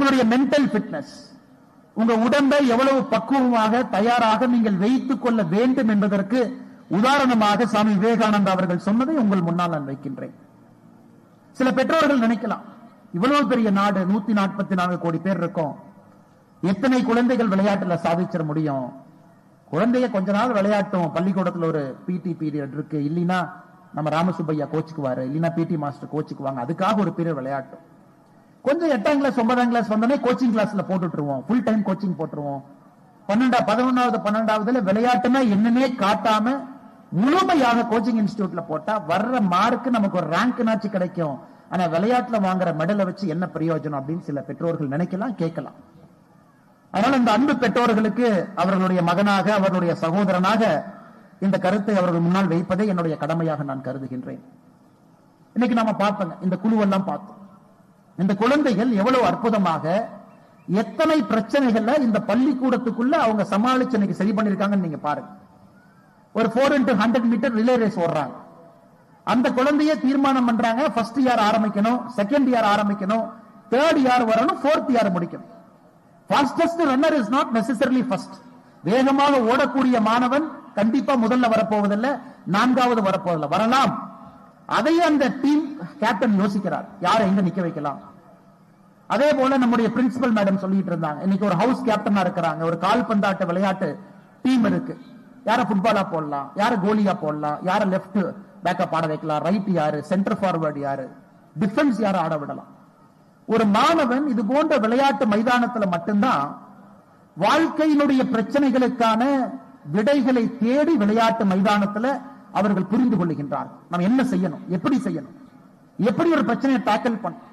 உங்களுடைய mental fitness உங்க உடம்பை எவ்வளவு பக்குவமாக தயாராக நீங்கள் வைத்துக் கொள்ள வேண்டும் என்பதற்கு உதாரணமாக சாமி விவேகானந்தா அவர்கள் சொன்னதை உங்கள் முன்னால் நான் வைக்கின்றேன். சில பெற்றோர்கள் நினைக்கலாம் இவ்வளவு பெரிய நாடு நூத்தி நாற்பத்தி நான்கு கோடி பேர் இருக்கும். எத்தனை குழந்தைகள் விளையாட்டுல சாதிச்சிட முடியும்? குழந்தைய கொஞ்ச நாள் விளையாட்டும். பள்ளிக்கூடத்துல ஒரு பிடி பீரியட் இருக்கு. இல்லைன்னா நம்ம ராமசுப்பையா கோச்சுக்குவாரு இல்லைன்னா பிடி மாஸ்டர் கோச்சுக்குவாங்க அதுக்காக ஒரு பீரியட் விளையாட்டும். கொஞ்சம் எட்டாம் கிளாஸ் ஒன்பதாம் கிளாஸ் வந்தோடனே கோச்சிங் கிளாஸ்ல போட்டுட்டுருவோம். ஃபுல் டைம் கோச்சிங் போட்டுருவோம். பன்னெண்டா பதினொன்னாவது பன்னெண்டாவதுல விளையாட்டுனா என்னன்னே காட்டாம முழுமையாக கோச்சிங் இன்ஸ்டியூட்ல போட்டா வர்ற மார்க் நமக்கு ஒரு ரேங்க்னாச்சு கிடைக்கும். ஆனா விளையாட்டுல வாங்குற மெடலை வச்சு என்ன பிரயோஜனம் அப்படின்னு சில பெற்றோர்கள் நினைக்கலாம் கேட்கலாம். அதனால இந்த அன்பு பெற்றோர்களுக்கு அவர்களுடைய மகனாக அவர்களுடைய சகோதரனாக இந்த கருத்தை அவர்கள் முன்னால் வைப்பதை என்னுடைய கடமையாக நான் கருதுகின்றேன். இன்னைக்கு நாம பார்த்தோங்க இந்த குழுவெல்லாம் பார்த்தோம். இந்த குழந்தைகள் எவ்வளவு அற்புதமாக எத்தனை பிரச்சனைகள்ல இந்த பள்ளிக்கூடத்துக்குள்ள அவங்க சமாளிச்சு இன்னைக்கு சரி பண்ணிருக்காங்கன்னு நீங்க பாருங்க. ஒரு four into hundred metre relay race ஓடுறாங்க. அந்த குழந்தைய தீர்மானம் பண்றாங்க ஃபர்ஸ்ட் இயர் ஆரம்பிக்கணும் செகண்ட் இயர் ஆரம்பிக்கணும் தேர்ட் இயர் வரணும் ஃபோர்த் இயர் முடிக்கணும். Fastest runner is not necessarily first வேகமாக ஓடக்கூடிய மாணவன் கண்டிப்பா முதல்ல வரப்போவதில்லை நான்காவது வரப்போவதில்லை வரலாம். அதையும் அந்த டீம் கேப்டன் யோசிக்கிறார். யாரை எங்க நிக்க வைக்கலாம்? அதே போல நம்முடைய பிரின்சிபல் மேடம் சொல்லிட்டு இருந்தாங்க. இன்னைக்கு ஒரு ஹவுஸ் கேப்டனா இருக்கிறாங்க. ஒரு கால்பந்தாட்ட விளையாட்டு டீம் இருக்கு. யார ஃபுட்பாலா போடலாம்? யார கோலியா போடலாம்? யார லெஃப்ட் பேக்கப் ஆட வைக்கலாம்? ரைட் யாரு? சென்டர் ஃபார்வர்டு யாரு? டிஃபென்ஸ் யார ஆட விடலாம்? ஒரு மாணவன் இது போன்ற விளையாட்டு மைதானத்துல மட்டும்தான் வாழ்க்கையினுடைய பிரச்சனைகளுக்கான விடைகளை தேடி விளையாட்டு மைதானத்துல அவர்கள் புரிந்து கொள்ளுகின்றார்கள். நம்ம என்ன செய்யணும்? எப்படி செய்யணும்? எப்படி ஒரு பிரச்சனையை டேக்கிள் பண்ணணும்?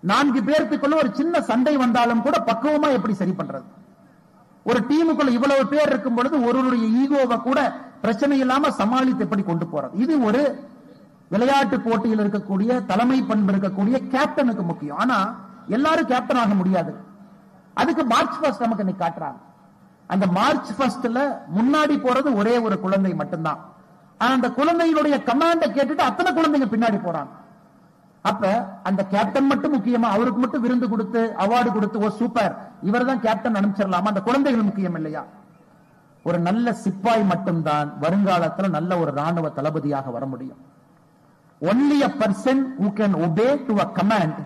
நான்கு பேர்த்துக்குள்ள ஒரு சின்ன சண்டை வந்தாலும் கூட பக்குவமா எப்படி சரி பண்றது? ஒரு டீமுக்குள்ள இவ்வளவு பேர் இருக்கும் பொழுது ஒருவருடைய ஈகோவை கூட பிரச்சனை இல்லாம சமாளித்து எப்படி கொண்டு போறது? இது ஒரு விளையாட்டு போட்டியில் இருக்கக்கூடிய தலைமை பண்பு இருக்கக்கூடிய கேப்டனுக்கு முக்கியம். ஆனா எல்லாரும் கேப்டன் ஆக முடியாது. அதுக்கு மார்ச் ஃபர்ஸ்ட் நமக்கு இன்னைக்கு காட்டுறாங்க. அந்த மார்ச் ஃபர்ஸ்ட்ல முன்னாடி போறது ஒரே ஒரு குழந்தை மட்டும்தான். ஆனா அந்த குழந்தைகளுடைய கமாண்ட கேட்டுட்டு அத்தனை குழந்தைங்க பின்னாடி போறாங்க. அப்ப அந்த கேப்டன் மட்டும் முக்கியமா அவருக்கு மட்டும் விருந்து கொடுத்து அவார்டு கொடுத்து ஓ சூப்பர் இவர் தான் கேப்டன் அனுப்பிச்சிடலாமா? அந்த குழந்தைகள் முக்கியம் இல்லையா? ஒரு நல்ல சிப்பாய் மட்டும்தான் வருங்காலத்துல நல்ல ஒரு ராணுவ தளபதியாக வர முடியும். Only a person who can obey to a command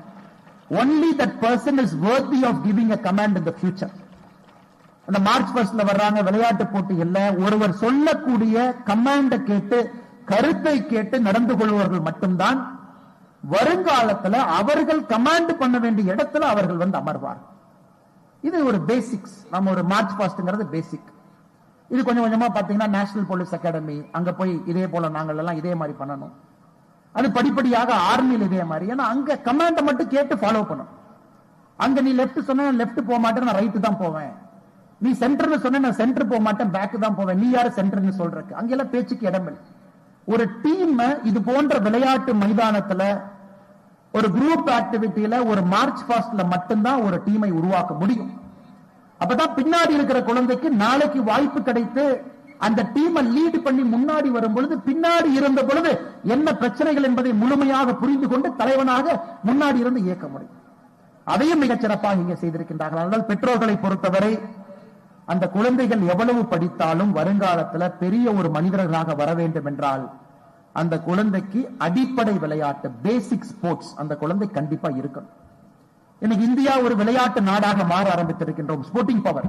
only that person is worthy of giving a command in the future அந்த மார்ச் ஃபர்ஸ்ட்ல வர்றாங்க விளையாட்டு போட்டிகள்ல ஒருவர் சொல்லக்கூடிய கமாண்ட கேட்டு கருத்தை கேட்டு நடந்து கொள்வர்கள் மட்டும்தான் வருங்காலத்துல அவர்கள் கமாண்ட் பண்ண வேண்டிய இடத்துல அவர்கள் வந்து அமர்வார். இது ஒரு பேசிக்ஸ் நம்ம ஒரு மார்ச் பாஸ்ட்ங்கிறது பேசிக் இது கொஞ்சம் கொஞ்சமா பாத்தீங்கன்னா நேஷனல் போலீஸ் அகாடமி அங்க போய் இதே போல நாங்கள் எல்லாம் இதே மாதிரி பண்ணணும். அது படிப்படியாக ஆர்மியில் இதே மாதிரி. ஏன்னா அங்க கமாண்ட மட்டும் கேட்டு ஃபாலோ பண்ணணும். அங்க நீ லெப்ட் சொன்ன லெப்ட் போக மாட்டேன் நான் ரைட்டு தான் போவேன். நீ சென்டர்னு சொன்ன நான் சென்டர் போக மாட்டேன் பேக் தான் போவேன். நீ யாரு சென்டர்னு சொல்றக்கு அங்கெல்லாம் பேச்சுக்கு இடமில்லை ஒரு டீம் இது போன்ற விளையாட்டு மைதானத்துல ஒரு குரூப் ஆக்டிவிட்டியில ஒரு மார்ச் பாஸ்ட்ல மட்டும்தான் ஒரு டீமை உருவாக்க முடியும். அப்பதான் பின்னாடி இருக்கிற குழந்தைக்கு நாளைக்கு வாய்ப்பு கிடைத்து அந்த டீமை லீடு பண்ணி முன்னாடி வரும் பொழுது பின்னாடி இருந்த பொழுது என்ன பிரச்சனைகள் என்பதை முழுமையாக புரிந்து கொண்டு தலைவனாக முன்னாடி இருந்து இயக்க முடியும். அதையும் மிகச் சிறப்பாக இங்கே செய்திருக்கின்றார்கள். அதனால் பெற்றோர்களை பொறுத்தவரை அந்த குழந்தைகள் எவ்வளவு படித்தாலும் வருங்காலத்துல பெரிய ஒரு மனிதர்களாக வர வேண்டும் என்றால் அந்த குழந்தைக்கு அடிப்படை விளையாட்டு பேசிக் ஸ்போர்ட்ஸ் அந்த குழந்தை கண்டிப்பா இருக்கணும். இன்னைக்கு இந்தியா ஒரு விளையாட்டு நாடாக மாற ஆரம்பித்திருக்கின்றோம் ஸ்போர்ட்டிங் பவர்